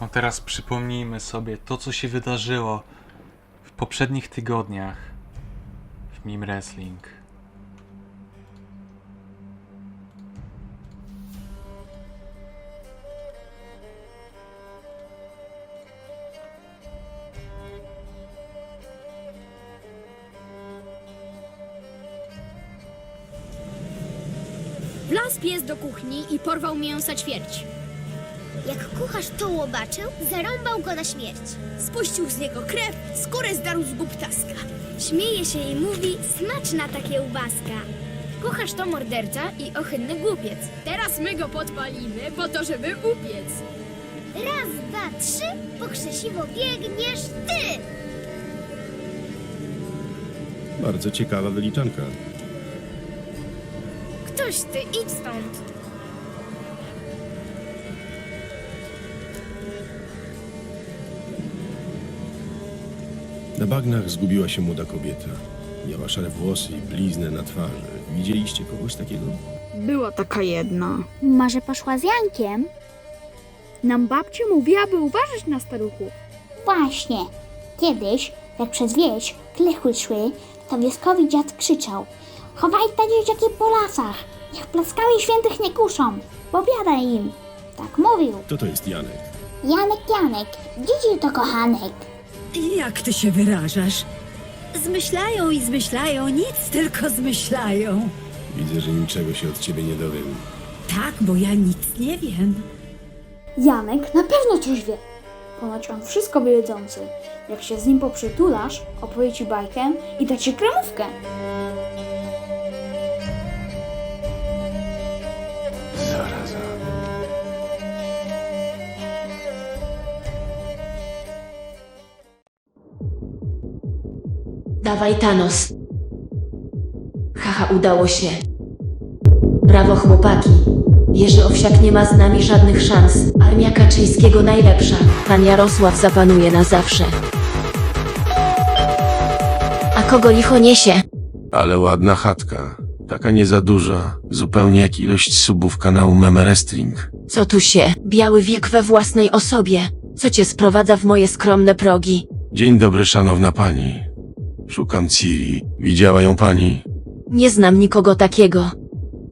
No teraz przypomnijmy sobie to, co się wydarzyło w poprzednich tygodniach w Mim Wrestling. Wlazł pies do kuchni i porwał mięsa ćwierć. Jak kucharz to łobaczył, zarąbał go na śmierć. Spuścił z niego krew, skórę zdarł z gub ptaska. Śmieje się i mówi, smaczna ta kiełbaska. Kucharz to morderca i ohydny głupiec. Teraz my go podpalimy po to, żeby upiec. Raz, dwa, trzy, po krzesiwo biegniesz ty! Bardzo ciekawa wyliczanka. Ktoś ty, idź stąd. Na bagnach zgubiła się młoda kobieta. Miała szare włosy i bliznę na twarzy. Widzieliście kogoś takiego? Była taka jedna. Może poszła z Jankiem? Nam babcia mówiła, by uważać na staruchów. Właśnie. Kiedyś, jak przez wieś klechy szły, to wioskowy dziad krzyczał Chowaj te dzieciaki po lasach, niech plaskały świętych nie kuszą, powiada im. Tak mówił. Kto to jest Janek? Janek, Janek, dzieci to kochanek. Jak ty się wyrażasz? Zmyślają i zmyślają, nic tylko zmyślają. Widzę, że niczego się od ciebie nie dowiem. Tak, bo ja nic nie wiem. Janek na pewno coś wie. Ponoć on wszystko wiedzący. Jak się z nim poprzytulasz, opowie ci bajkę i da ci kremówkę. Dawaj Thanos. Haha, udało się. Brawo chłopaki. Jerzy Owsiak nie ma z nami żadnych szans. Armia Kaczyńskiego najlepsza. Pan Jarosław zapanuje na zawsze. A kogo licho niesie? Ale ładna chatka. Taka nie za duża. Zupełnie jak ilość subów kanału Meme Wrestling. Co tu się? Biały wilk we własnej osobie. Co cię sprowadza w moje skromne progi? Dzień dobry, szanowna pani. Szukam Ciri. Widziała ją pani? Nie znam nikogo takiego.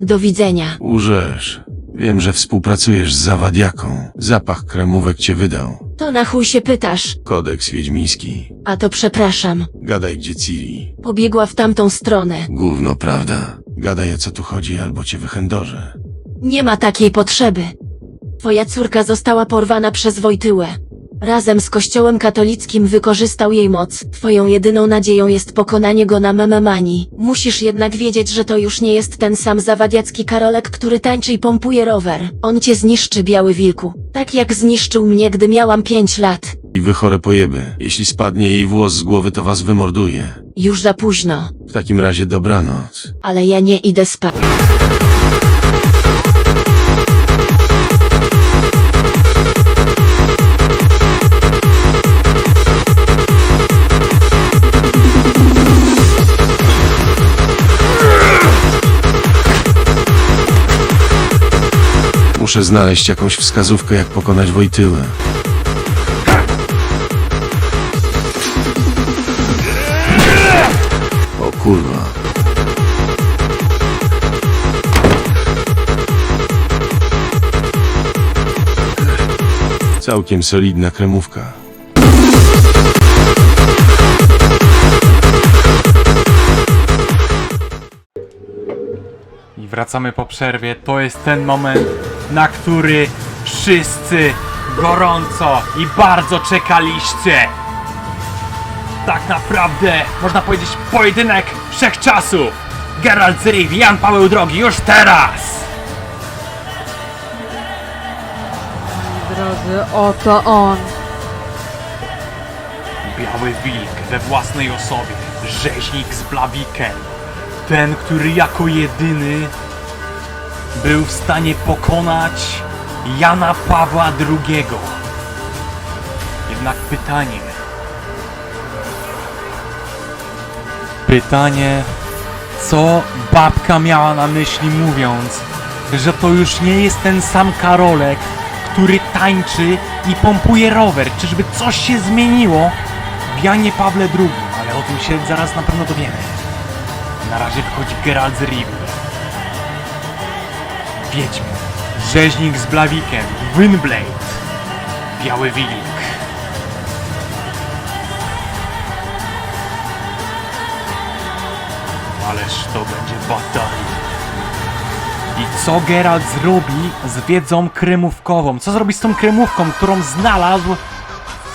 Do widzenia. Urzesz. Wiem, że współpracujesz z zawadiaką. Zapach kremówek cię wydał. To na chuj się pytasz. Kodeks wiedźmiński. A to przepraszam. Gadaj gdzie Ciri. Pobiegła w tamtą stronę. Gówno, prawda? Gadaj o co tu chodzi, albo cię wychędożę. Nie ma takiej potrzeby. Twoja córka została porwana przez Wojtyłę. Razem z kościołem katolickim wykorzystał jej moc. Twoją jedyną nadzieją jest pokonanie go na mememani. Musisz jednak wiedzieć, że to już nie jest ten sam zawadiacki Karolek, który tańczy i pompuje rower. On cię zniszczy, biały wilku. Tak jak zniszczył mnie, gdy miałam pięć lat. I wy chore pojeby. Jeśli spadnie jej włos z głowy, to was wymorduje. Już za późno. W takim razie dobranoc. Ale ja nie idę spać. Muszę znaleźć jakąś wskazówkę, jak pokonać Wojtyłę. O kurwa. Całkiem solidna kremówka. Wracamy po przerwie. To jest ten moment, na który wszyscy gorąco i bardzo czekaliście. Tak naprawdę, można powiedzieć, pojedynek wszechczasów. Geralt z Rivi, Jan Paweł II, już teraz! Drodzy, oto on. Biały wilk we własnej osobie, rzeźnik z Blaviken. Ten, który jako jedyny był w stanie pokonać Jana Pawła II. Jednak pytanie. Pytanie, co babka miała na myśli mówiąc, że to już nie jest ten sam Karolek, który tańczy i pompuje rower. Czyżby coś się zmieniło w Janie Pawle II? Ale o tym się zaraz na pewno dowiemy. Na razie wychodzi Geralt z Rivi. Wiedźmin, rzeźnik z Blawikiem, Windblade, Biały Wilk. Ależ to będzie batalia. I co Geralt zrobi z wiedzą kremówkową? Co zrobi z tą kremówką, którą znalazł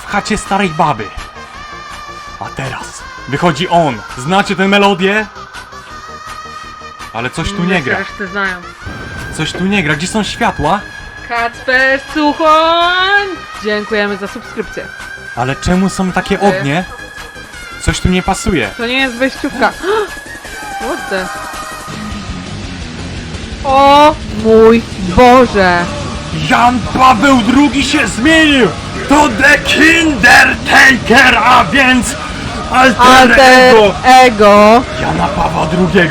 w chacie starej baby? A teraz wychodzi on. Znacie tę melodię? Ale coś tu nie gra. Resztę znają. Coś tu nie gra. Gdzie są światła? Kacper Suchoń! Dziękujemy za subskrypcję. Ale czemu są takie ognie? Coś tu nie pasuje. To nie jest wejściówka. What the? O mój Boże! Jan Paweł II się zmienił! To The Kindertaker, a więc alter Alter ego ego! Jana Pawła II!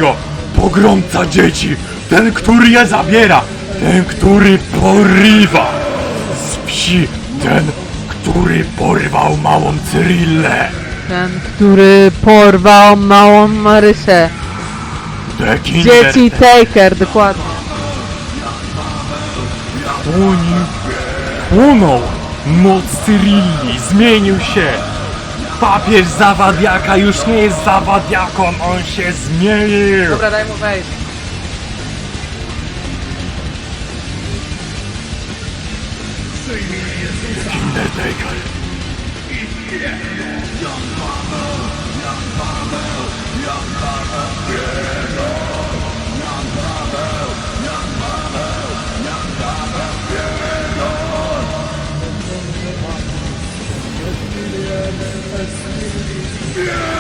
Pogromca dzieci! Ten, który je zabiera! Ten, który porywa! Z wsi! Ten, który porwał małą Cyrillę! Ten, który porwał małą Marysę. The Dzieci! Taker, dokładnie. Płonił, płonął! Moc Cyrilli zmienił się! Papież Zawadiaka już nie jest Zawadiaką, on się zmienił! Dobra, daj mu wejść. Undertaker. Young Bomber, Young Young Young Young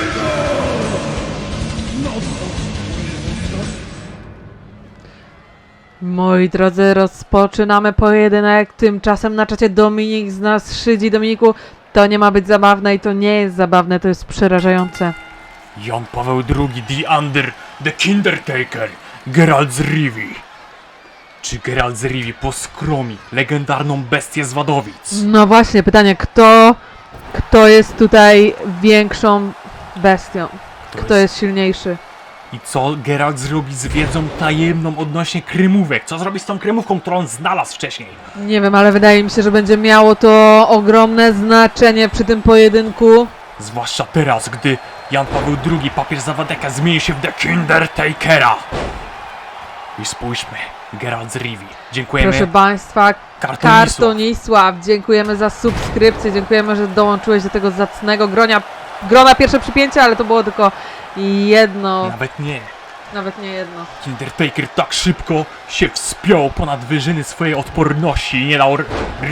Young Moi drodzy, rozpoczynamy pojedynek. Tymczasem na czacie Dominik z nas szydzi. Dominiku, to nie ma być zabawne i to nie jest zabawne, to jest przerażające. Jan Paweł II, The Under, The Kindertaker, Geralt z Rivi. Czy Geralt z Rivi poskromi legendarną bestię z Wadowic? No właśnie, pytanie, kto, kto jest tutaj większą bestią? Kto jest silniejszy? I co Geralt zrobi z wiedzą tajemną odnośnie kremówek? Co zrobi z tą kremówką, którą znalazł wcześniej? Nie wiem, ale wydaje mi się, że będzie miało to ogromne znaczenie przy tym pojedynku. Zwłaszcza teraz, gdy Jan Paweł II, papież Zawadeka, zmieni się w The Kindertakera. I spójrzmy, Geralt z Rivi. Dziękujemy. Proszę Państwa, Kartonisław. Kartonisław, dziękujemy za subskrypcję, dziękujemy, że dołączyłeś do tego zacnego gronia, grona pierwsze przypięcie, ale to było tylko jedno, Nawet nie. nawet nie jedno. Kindertaker tak szybko się wspiął ponad wyżyny swojej odporności i nie dał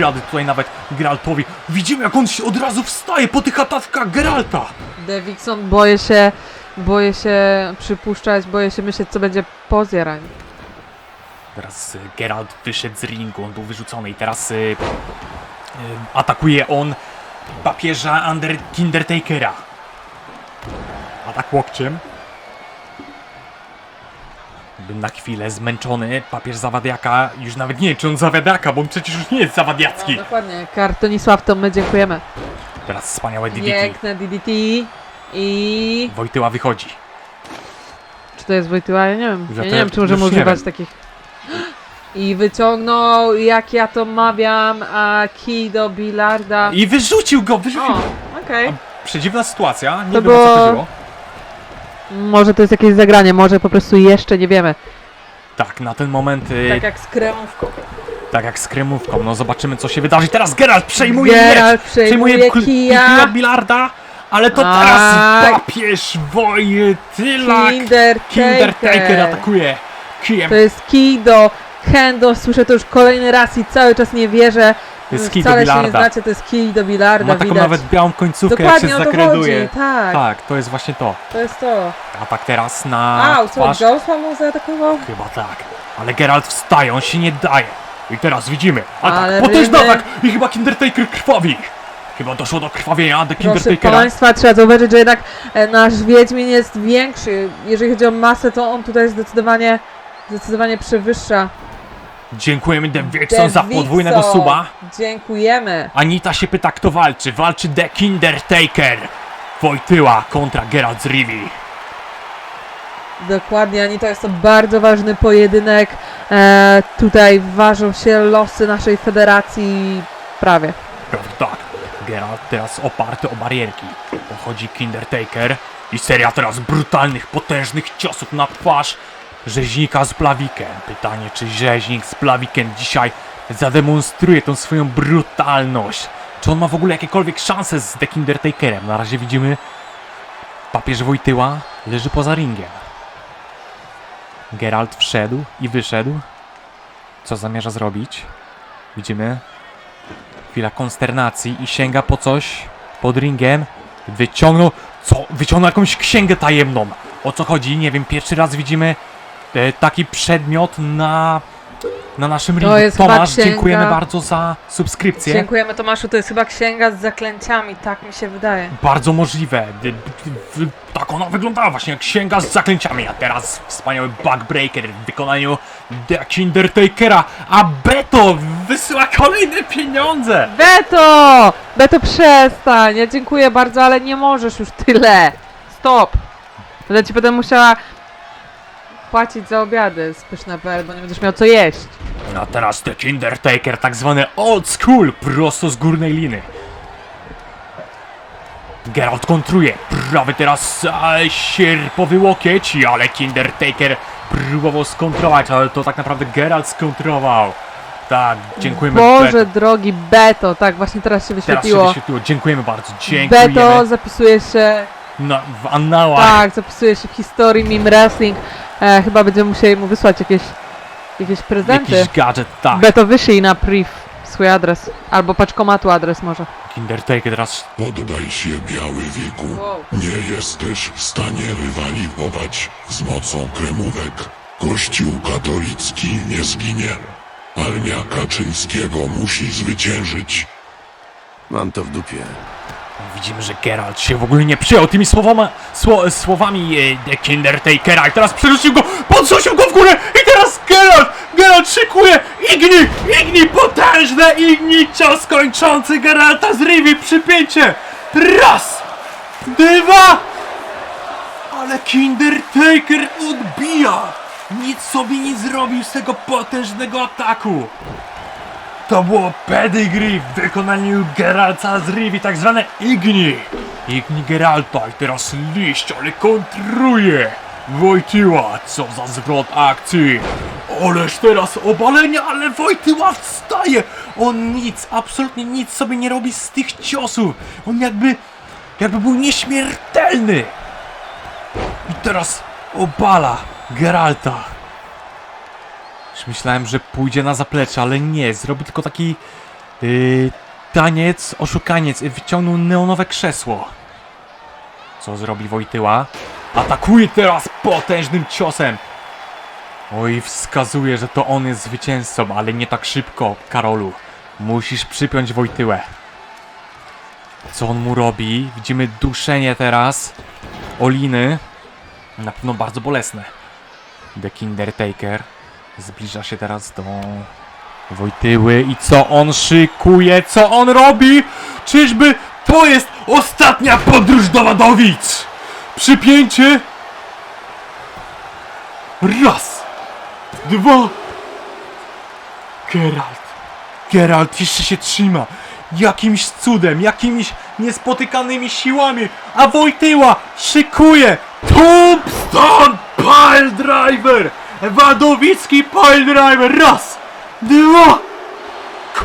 rady tutaj nawet Geraltowi. Widzimy jak on się od razu wstaje po tych atakach Geralta. Davidson, boję się, boję się przypuszczać, boję się myśleć, co będzie po zjaraniu. Teraz y, Geralt wyszedł z ringu, on był wyrzucony i teraz y, atakuje on papieża Under Kindertakera. Atak łokciem. Bym na chwilę zmęczony, papież Zawadiaka, już nawet nie wiem czy on Zawadiaka, bo on przecież już nie jest Zawadiacki. No, dokładnie, Kartonisław, to my dziękujemy. Teraz wspaniałe DDT. Piękne DDT i... Wojtyła wychodzi. Czy to jest Wojtyła? Ja nie wiem. Ja Ja nie wiem, czy możemy używać takich. I wyciągnął, jak ja to mawiam, a kij do bilarda. I wyrzucił go, wyrzucił! Okej. Przedziwna sytuacja, nie To wiem o co było- chodziło. Może to jest jakieś zagranie, może po prostu jeszcze nie wiemy. Tak, na ten moment, y, Tak jak z kremówką. tak jak z kremówką, no zobaczymy co się wydarzy. Teraz Geralt przejmuje Geralt miecz, przejmuje kul- kija. kij od Bilarda, ale to Tak. teraz papież Wojtylak Kindertaker. Kindertaker atakuje kijem. To jest kij do Kendo, słyszę to już kolejny raz i cały czas nie wierzę. To jest kij do Wcale się nie bilarda. znacie, to jest kij do bilarda, Ma taką widać. nawet białą końcówkę jak Dokładnie się o to zakreduje. chodzi, tak. Tak, to jest właśnie to. To jest to. Atak teraz na Au, co, twarz. Joshua mu zaatakował? Chyba tak. Ale Geralt wstaje, on się nie daje. I teraz widzimy. Atak, Ale potężny ryby- atak! I chyba Kindertaker krwawi. Chyba doszło do krwawienia The Proszę Kindertakera. Państwa, trzeba zauważyć, że jednak e, nasz Wiedźmin jest większy. Jeżeli chodzi o masę, to on tutaj zdecydowanie, zdecydowanie przewyższa Dziękujemy The Vixen za podwójnego suba. Dziękujemy. Anita się pyta, kto walczy. Walczy The Kindertaker. Wojtyła kontra Geralt z Rivi. Dokładnie, Ani, to jest to bardzo ważny pojedynek. E, tutaj ważą się losy naszej federacji prawie. Prawda, tak. Geralt teraz oparty o barierki. Pochodzi Kindertaker i seria teraz brutalnych, potężnych ciosów na twarz rzeźnika z Blaviken. Pytanie, czy rzeźnik z Blaviken dzisiaj zademonstruje tą swoją brutalność? Czy on ma w ogóle jakiekolwiek szanse z The Kindertakerem? Na razie widzimy papież Wojtyła leży poza ringiem. Geralt wszedł i wyszedł. Co zamierza zrobić? Widzimy Chwila konsternacji i sięga po coś pod ringiem. Wyciągnął. Co? Wyciągnął jakąś księgę tajemną. O co chodzi? Nie wiem, pierwszy raz widzimy e, taki przedmiot na. Na naszym ringu. jest chyba Tomasz, księga- dziękujemy bardzo za subskrypcję. Dziękujemy Tomaszu, to jest chyba księga z zaklęciami, tak mi się wydaje. Bardzo możliwe. D- d- d- Tak ona wyglądała właśnie, jak księga z zaklęciami. A teraz wspaniały backbreaker w wykonaniu The Kindertakera. A Beto wysyła kolejne pieniądze. Beto! Beto przestań, ja dziękuję bardzo, ale nie możesz już tyle. Stop! Będę ci potem musiała płacić za obiady z pyszne.pl, bo nie będziesz miał co jeść. A teraz The Kindertaker, tak zwany old school, prosto z górnej liny. Geralt kontruje, prawy teraz e, sierpowy łokieć, ale Kindertaker próbował skontrować, ale to tak naprawdę Geralt skontrował. Tak, dziękujemy Boże Beto. drogi Beto, tak właśnie teraz się Teraz się wyświetliło. wyświetliło, dziękujemy bardzo, dziękujemy. Beto zapisuje się, Na, w annałach. tak, zapisuje się w historii Meme Wrestling. E, chyba będziemy musieli mu wysłać jakieś, jakieś prezenty. Jakiś gadżet, tak. Beto wyślij na priv swój adres, albo paczkomatu adres może. Kindertaker teraz Poddaj się, biały wieku. Wow. Nie jesteś w stanie rywalizować z mocą kremówek. Kościół katolicki nie zginie. Armia Kaczyńskiego musi zwyciężyć. Mam to w dupie. Widzimy, że Geralt się w ogóle nie przyjął tymi słowami, sło, słowami e, The Kindertakera. I teraz przerzucił go, podrzucił go w górę i teraz Geralt, Geralt szykuje Igni, Igni, potężne Igni, cios kończący Geralta z Rivi, przypięcie, raz, dwa, ale Kindertaker odbija, nic sobie nie zrobił z tego potężnego ataku. To było pedigree w wykonaniu Geralta z Rivi, tak zwane Igni. Igni Geralta i teraz liść, ale kontruje. Wojtyła, co za zwrot akcji. Ależ teraz obalenia, ale Wojtyła wstaje. On nic, absolutnie nic sobie nie robi z tych ciosów. On jakby, jakby był nieśmiertelny. I teraz obala Geralta. Już myślałem, że pójdzie na zaplecze, ale nie, zrobi tylko taki yy, taniec, oszukaniec, wyciągnął neonowe krzesło. Co zrobi Wojtyła? Atakuje teraz potężnym ciosem. Oj, wskazuje, że to on jest zwycięzcą, ale nie tak szybko, Karolu. Musisz przypiąć Wojtyłę. Co on mu robi? Widzimy duszenie teraz. Oliny. Na pewno bardzo bolesne. The Kindertaker zbliża się teraz do Wojtyły i co on szykuje? Co on robi? Czyżby to jest ostatnia podróż do Wadowic? Przypięcie. Raz. Dwa. Geralt. Geralt jeszcze się trzyma. Jakimś cudem, jakimiś niespotykanymi siłami. A Wojtyła szykuje. Tombstone Pile Driver. Wadowicki Pile Driver. Raz. Dwa. K-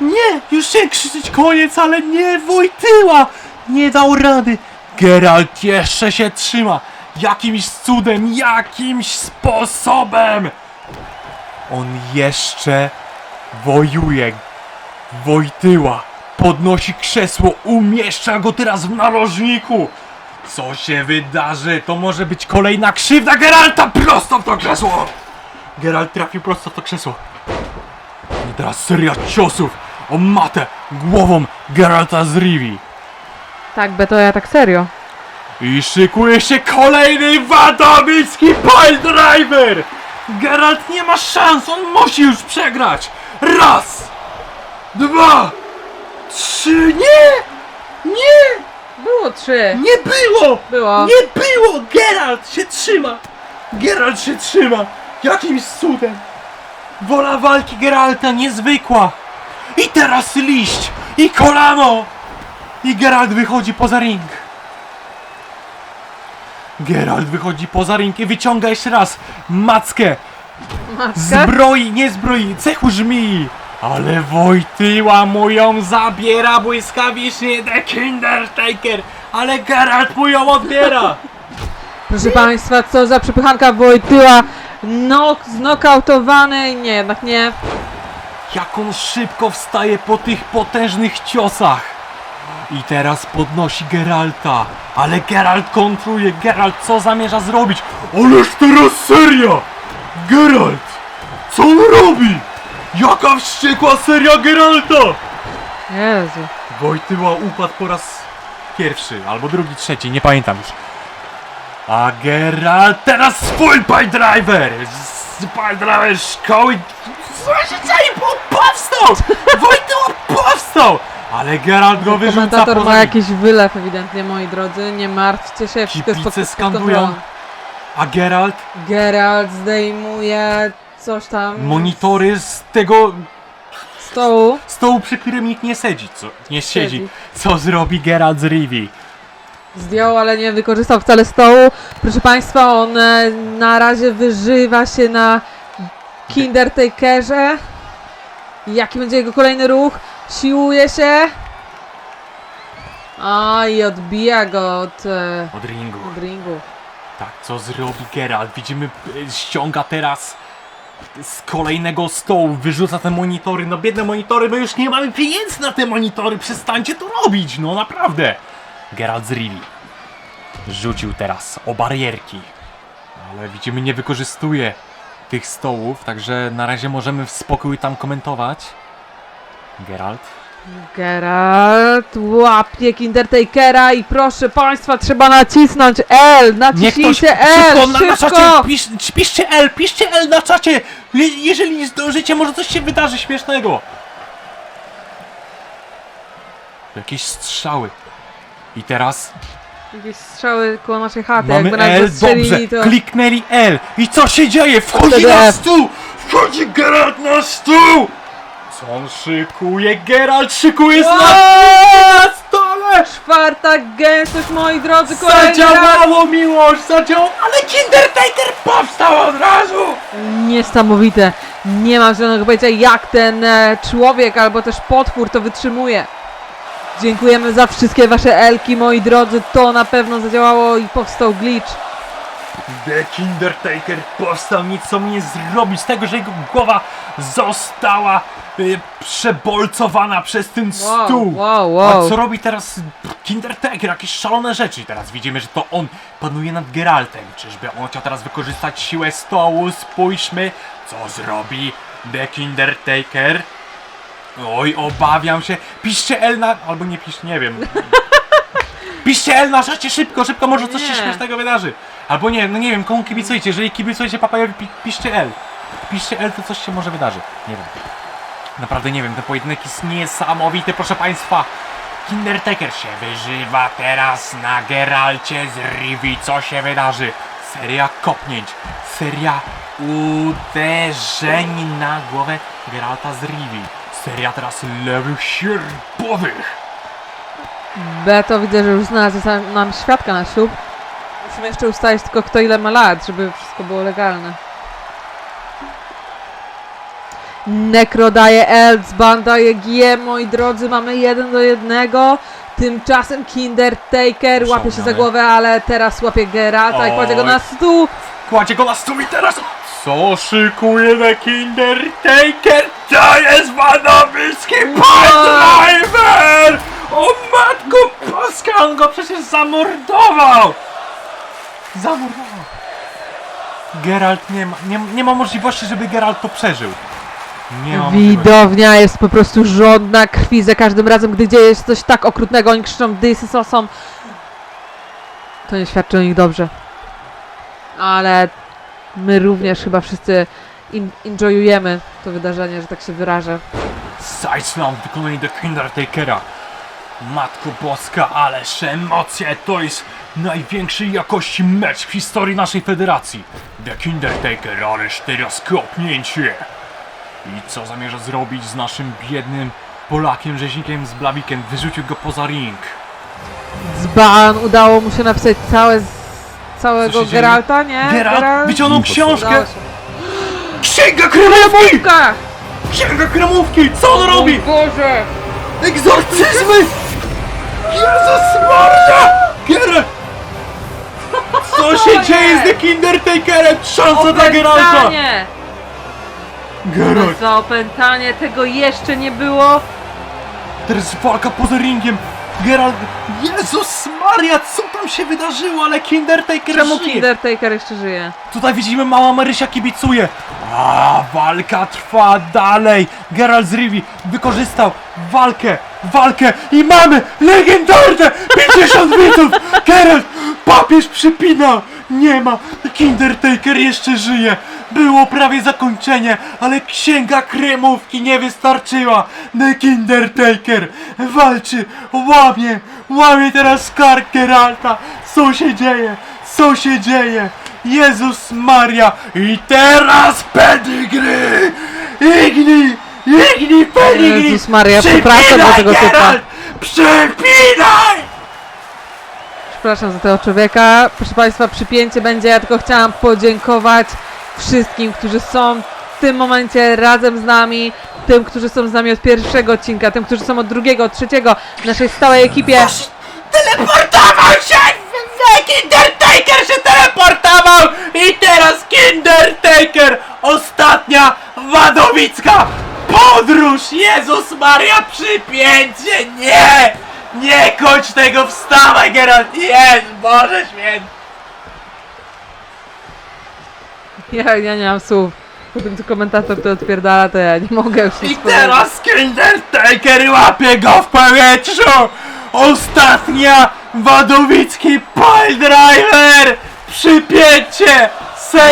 Nie, już chciałem krzyczeć koniec, ale nie, Wojtyła. Nie dał rady. Geralt jeszcze się trzyma. Jakimś cudem, jakimś sposobem. On jeszcze wojuje. Wojtyła podnosi krzesło, umieszcza go teraz w narożniku. Co się wydarzy? To może być kolejna krzywda Geralta prosto w to krzesło. Geralt trafił prosto w to krzesło. I teraz seria ciosów o matę głową Geralta z Rivi. Tak, Beto, ja tak serio. I szykuje się kolejny Wadowicki Pile Driver! Geralt nie ma szans, on musi już przegrać! Raz! Dwa! Trzy! Nie! Nie! Było trzy. Nie było! Było. Nie było! Geralt się trzyma! Geralt się trzyma! Jakimś cudem! Wola walki Geralta niezwykła! I teraz liść! I kolano! I Geralt wychodzi poza ring! Geralt wychodzi poza ring i wyciąga jeszcze raz mackę! Matkę? Zbroi, nie zbroi, cechu żmii! Ale Wojtyła mu ją zabiera błyskawicznie The Kindertaker! Ale Geralt mu ją odbiera! Proszę Państwa, co za przepychanka Wojtyła. Nok, znokautowany. Nie, jednak nie. Jak on szybko wstaje po tych potężnych ciosach! I teraz podnosi Geralta! Ale Geralt kontruje! Geralt co zamierza zrobić? Ależ teraz seria! Geralt! Co on robi? Jaka wściekła seria Geralta! Jezu. Wojtyła upadł po raz pierwszy, albo drugi, trzeci, nie pamiętam już. A Geralt teraz swój Driver! Driver szkoły... Dzieje? Bo powstał! Wojtyła powstał! Ale Geralt go wyrzuca Komentator poza ma jakiś wylew ewidentnie, moi drodzy. Nie martwcie się, wszystko jest Kibice skandują. A Geralt Geralt zdejmuje coś tam monitory z tego stołu. stołu, przy którym nikt nie siedzi. Co, nie siedzi. Siedzi. Co zrobi Geralt z Rivi? Zdjął, ale nie wykorzystał wcale stołu. Proszę Państwa, on e, na razie wyżywa się na Kindertakerze. Jaki będzie jego kolejny ruch? Siłuje się. A i odbija go od, e, Od ringu. od ringu. Tak, co zrobi Geralt? Widzimy, y, ściąga teraz z kolejnego stołu, wyrzuca te monitory. No biedne monitory, bo już nie mamy pieniędzy na te monitory. Przestańcie to robić, no naprawdę. Geralt z Rivi rzucił teraz o barierki. Ale widzimy, nie wykorzystuje tych stołów, także na razie możemy w spokoju tam komentować. Geralt. Geralt łapie Kindertakera i proszę Państwa, trzeba nacisnąć L! Naciśnijcie szybko L! na, na Szybko! czacie, pisz, piszcie L, piszcie L na czacie! Je, jeżeli nie zdążycie, może coś się wydarzy śmiesznego. Jakieś strzały. I teraz Jakieś strzały koło naszej chaty, mamy jakby L, dobrze, to... kliknęli L. I co się dzieje? Wchodzi na stół! Wchodzi Geralt na stół! On szykuje? Geralt szykuje znak na stole! Czwarta gęstość, moi drodzy, kolejny raz! Zadziałało miłość, zadziałało, ale Kindertaker powstał od razu! Niesamowite. Nie mam żadnego pojęcia, jak ten e, człowiek albo też potwór to wytrzymuje. Dziękujemy za wszystkie wasze elki, moi drodzy. To na pewno zadziałało i powstał glitch. The Kindertaker powstał, nic co mnie zrobić z tego, że jego głowa została y, przebolcowana przez ten Wow, stół. wow, A wow. co robi teraz Kindertaker? Jakieś szalone rzeczy. I teraz widzimy, że to on panuje nad Geraltem. Czyżby on chciał teraz wykorzystać siłę stołu? Spójrzmy, co zrobi The Kindertaker. Oj, obawiam się. Piszcie L na... albo nie pisz, nie wiem. Piszcie L na czacie szybko, szybko, może coś się Nie. śmiesznego wydarzy. Albo nie, no nie wiem, komu kibicujecie. Jeżeli kibicujecie papajowi, pi piszcie L. Piszcie L, to coś się może wydarzy. Nie wiem. Naprawdę nie wiem, ten pojedynek jest niesamowity, proszę państwa. Kindertaker się wyżywa teraz na Geralcie z Rivi. Co się wydarzy? Seria kopnięć, seria uderzeń na głowę Geralta z Rivi. Seria teraz lewych sierpowych. Beto widzę, że już znalazł nam świadka na ślub. Musimy jeszcze ustalić tylko kto ile ma lat, żeby wszystko było legalne. Nekro daje L, Dzban daje G, moi drodzy, mamy jeden do jednego. Tymczasem Kindertaker łapie się za głowę, ale teraz łapie Gerata i kładzie go Oj. na stół. Kładzie go na stół i teraz... Co szykuje The Kindertaker? To jest driver! O matko boska, on go przecież zamordował! Zamordował. Geralt nie ma, nie, nie ma możliwości, żeby Geralt to przeżył. Nie ma możliwości. Widownia jest po prostu żądna krwi za każdym razem, gdy dzieje się coś tak okrutnego. Oni krzyczą this is awesome. To nie świadczy o nich dobrze. Ale my również chyba wszyscy in, enjoyujemy to wydarzenie, że tak się wyrażę. Sideslam w wykonaniu The Undertakera. Matko Boska, ależ emocje! To jest największej jakości mecz w historii naszej federacji. The Undertaker, ależ teraz kopnięcie! I co zamierza zrobić z naszym biednym Polakiem, rzeźnikiem z Blaviken? Wyrzucił go poza ring. Dzban, udało mu się napisać całe, z Co całego się dzieje? Geralta, nie? Geralt wyciągnął książkę! Udało się. Księga kremówki! Księga kremówki! Co on robi? Boże! Egzorcyzmy! Jezus Maria! Geralt! Co się nie! dzieje z The Kindertakerem? Szansa dla Geralta! Opętanie! Geralt! Za opętanie tego jeszcze nie było. Teraz walka poza ringiem! Geralt! Jezus Maria! Co tam się wydarzyło? Ale Kindertaker Czemu żyje! Kindertaker jeszcze żyje? Tutaj widzimy mała Marysia kibicuje. A walka trwa dalej. Geralt z Rivi wykorzystał walkę, walkę i mamy legendarne 50 widzów. Geralt, papież przypina. Nie ma. Kindertaker jeszcze żyje. Było prawie zakończenie, ale księga kremówki nie wystarczyła. The Kindertaker walczy, łamie, łamie teraz kark Geralta. Co się dzieje? Co się dzieje? Jezus Maria! I teraz pedigry! Igni! Igni pedigry! Jezus Maria, przepraszam za tego typa. Geralt! Przepinaj! Przepraszam za tego człowieka. Proszę Państwa, przypięcie będzie. Ja tylko chciałam podziękować wszystkim, którzy są w tym momencie razem z nami. Tym, którzy są z nami od pierwszego odcinka, tym, którzy są od drugiego, od trzeciego, naszej stałej ekipie. Teleportował się! Kindertaker się teleportował! I teraz Kindertaker! Ostatnia wadowicka podróż! Jezus Maria, przypięcie! Nie! Nie kończ tego, wstawaj Geralt! Jest, Boże święty! Ja, ja nie mam słów. Po tym co komentator to odpierdala, to ja nie mogę już I nic powiedzieć. teraz Kindertaker łapie go w powietrzu! Ostatnia wadowicki piledriver! Przypięcie!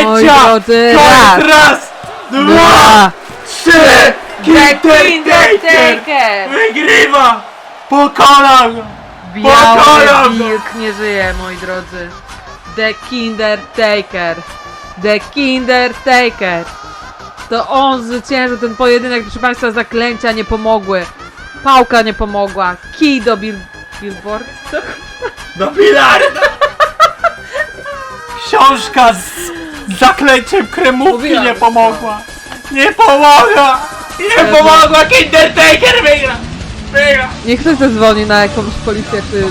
Moi Sędzia! drodzy, jest raz, raz, dwa, dwa, trzy! Kindertaker wygrywa! Pokona go! Biały Pokoju go! wilk nie żyje, moi drodzy. The Kindertaker. The Kindertaker. To on zwyciężył ten pojedynek, proszę Państwa, zaklęcia nie pomogły. Pałka nie pomogła. Kij do bil... billboard? Co? Do Bilarda! Książka z zaklęciem kremówki Mówiłam, nie że pomogła! Nie pomogła! Nie Ale pomogła! Kindertaker wygra! Wygra! Niech ktoś zadzwoni na jakąś policję, czy...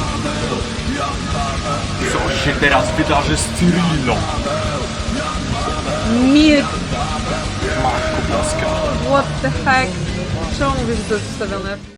Co się teraz wydarzy z Cyrillą? Milk... Matko Boska. What the heck? Czemu mówię, że to jest wstawione?